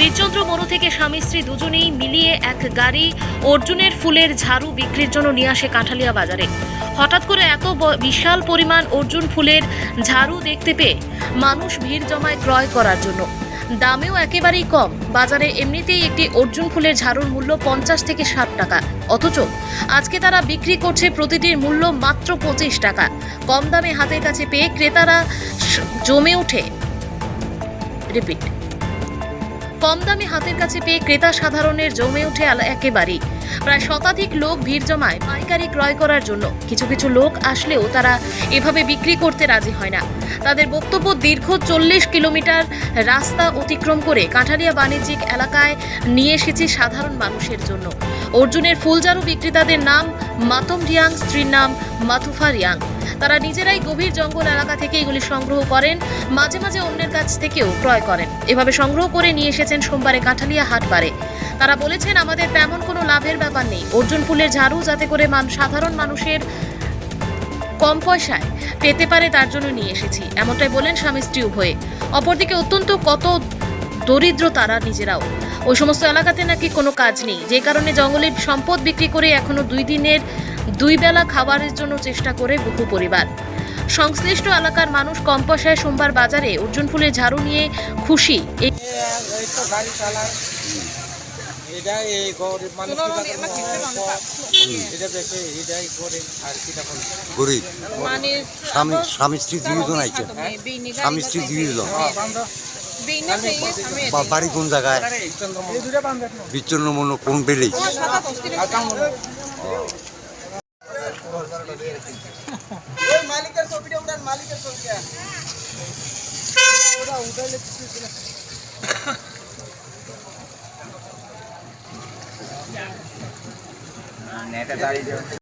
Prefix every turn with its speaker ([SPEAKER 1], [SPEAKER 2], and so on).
[SPEAKER 1] বীরচন্দ্র মনু থেকে স্বামী স্ত্রী দুজনেই মিলিয়ে এক গাড়ি অর্জুনের ফুলের ঝাড়ু বিক্রির জন্য নিয়ে আসে কাঁঠালিয়া বাজারে। হঠাৎ করে এত বিশাল পরিমাণ অর্জুন ফুলের ঝাড়ু দেখতে পেয়ে মানুষ ভিড় জমায় ক্রয় করার জন্য। দামেও একেবারেই কম। বাজারে এমনিতেই একটি অর্জুন ফুলের ঝাড়ুর মূল্য পঞ্চাশ থেকে ষাট টাকা। অথচ আজকে তারা বিক্রি করছে প্রতিটির মূল্য মাত্র পঁচিশ টাকা। কম দামে হাতের কাছে পেয়ে ক্রেতারা জমে ওঠে। রিপিট। কম দামে হাতের কাছে পেয়ে ক্রেতা সাধারণের জমে আলা- একেবারেই। প্রায় শতাধিক লোক ভিড় জমায় পাইকারি ক্রয় করার জন্য। কিছু কিছু লোক আসলেও তারা এভাবে বিক্রি করতে রাজি হয় না। তাদের বক্তব্য দীর্ঘ চল্লিশ কিলোমিটার রাস্তা অতিক্রম করে কাঁঠালিয়া বাণিজ্যিক এলাকায় নিয়ে এসেছি সাধারণ মানুষের জন্য। অর্জুনের ফুলজারু বিক্রেতাদের নাম মাতম রিয়াং, স্ত্রীর নাম মাথুফা রিয়াং। তারা নিজেরাই গভীর জঙ্গল এলাকা থেকে এগুলি সংগ্রহ করেন, মাঝে মাঝে অন্যের কাছ থেকেও ক্রয় করেন। এভাবে সংগ্রহ করে নিয়ে এসেছেন সোমবারে কাঁঠালিয়া হাটবারে। তারা বলেছেন, আমাদের তেমন কোনো লাভের ব্যাপার নেই। অর্জুন ফুলের ঝাড়ু যাতে করে সাধারণ মানুষের কম পয়সায় পেতে পারে, তার জন্য নিয়ে এসেছি। এমনটাই বলেন স্বামী স্ত্রী উভয়ে। অপরদিকে অত্যন্ত কত দরিদ্র তারা নিজেরাও। ওই সমস্ত এলাকাতে নাকি কোনো কাজ নেই। যে কারণে জঙ্গলের সম্পদ বিক্রি করে এখনও দুই দিনের দুই বেলা খাবারের জন্য চেষ্টা করে বহু পরিবার। সংশ্লিষ্ট এলাকার মানুষ কম পয়সায় সোমবার বাজারে অর্জুন ফুলের ঝাড়ু নিয়ে খুশি। এই
[SPEAKER 2] এই তো গাড়ি চালায় এটা এই গরিব মানুষ এটা বেশি এটাই করে আর কিটা
[SPEAKER 3] গরিব।
[SPEAKER 4] মানে
[SPEAKER 3] স্বামী স্বামী স্ত্রী দুইজন আইছে। স্বামী স্ত্রী দুইজন। বাড়ি কোন জায়গায়? বিচ্ছন্ন মনো কোন বেলেই?
[SPEAKER 2] ছবিটা উঠান মালিকের ছবিটা ওটা উঠাইলে